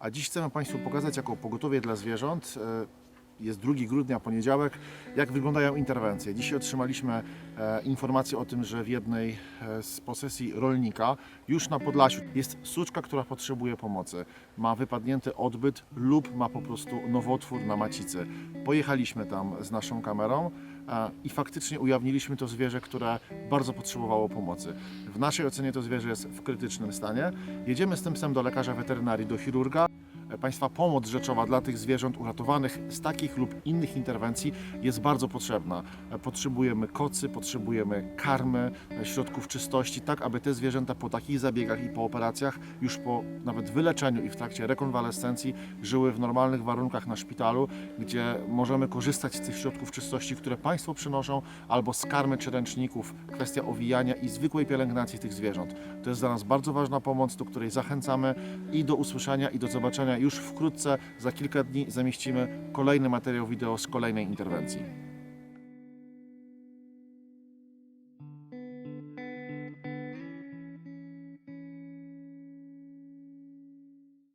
A dziś chcemy Państwu pokazać jako pogotowie dla zwierząt. e, Jest 2 grudnia, poniedziałek, jak wyglądają interwencje. Dzisiaj otrzymaliśmy e, informację o tym, że w jednej e, z posesji rolnika już na Podlasiu jest suczka, która potrzebuje pomocy. Ma wypadnięty odbyt lub ma po prostu nowotwór na macicy. Pojechaliśmy tam z naszą kamerą i faktycznie ujawniliśmy to zwierzę, które bardzo potrzebowało pomocy. W naszej ocenie to zwierzę jest w krytycznym stanie. Jedziemy z tym psem do lekarza weterynarii, do chirurga. Państwa pomoc rzeczowa dla tych zwierząt uratowanych z takich lub innych interwencji jest bardzo potrzebna. Potrzebujemy kocy, potrzebujemy karmy, środków czystości, tak aby te zwierzęta po takich zabiegach i po operacjach, już po nawet wyleczeniu i w trakcie rekonwalescencji, żyły w normalnych warunkach na szpitalu, gdzie możemy korzystać z tych środków czystości, które Państwo przynoszą, albo z karmy czy ręczników, kwestia owijania i zwykłej pielęgnacji tych zwierząt. To jest dla nas bardzo ważna pomoc, do której zachęcamy i do usłyszenia i do zobaczenia już wkrótce, za kilka dni zamieścimy kolejny materiał wideo z kolejnej interwencji.